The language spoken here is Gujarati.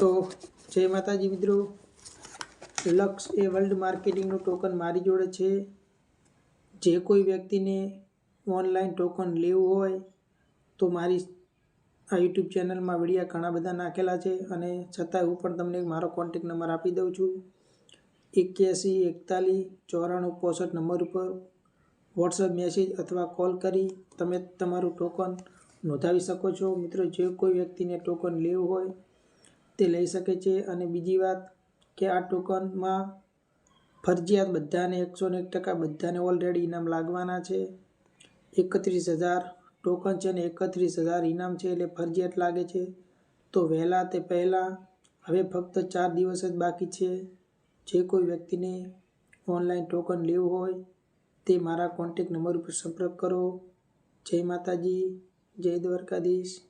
તો જય માતાજી મિત્રો. લક્ષ એ વર્લ્ડ માર્કેટિંગનું ટોકન મારી જોડે છે. જે કોઈ વ્યક્તિને ઓનલાઈન ટોકન લેવું હોય તો મારી આ યુટ્યુબ ચેનલમાં વિડીયા ઘણા બધા નાખેલા છે અને છતાંય હું પણ તમને મારો કોન્ટેક નંબર આપી દઉં છું. એક્યાસી, એકતાલીસ, ચોરાણું, પોસઠ નંબર ઉપર વોટ્સઅપ મેસેજ અથવા કોલ કરી તમે તમારું ટોકન નોંધાવી શકો છો. મિત્રો, જે કોઈ વ્યક્તિને ટોકન લેવું હોય તે લઈ શકે છે અને બીજી વાત કે આ ટોકનમાં ફરજિયાત બધાને એકસો એક ટકા બધાને ઓલરેડી ઇનામ લાગવાના છે. એકત્રીસ હજાર ટોકન છે ને એકત્રીસ હજાર ઇનામ છે એટલે ફરજિયાત લાગે છે. તો વહેલા તે પહેલાં, હવે ફક્ત ચાર દિવસ જ બાકી છે. જે કોઈ વ્યક્તિને ઓનલાઈન ટોકન લેવું હોય, તે મારા કોન્ટેક નંબર ઉપર સંપર્ક કરો. જય માતાજી, જય દ્વારકાધીશ.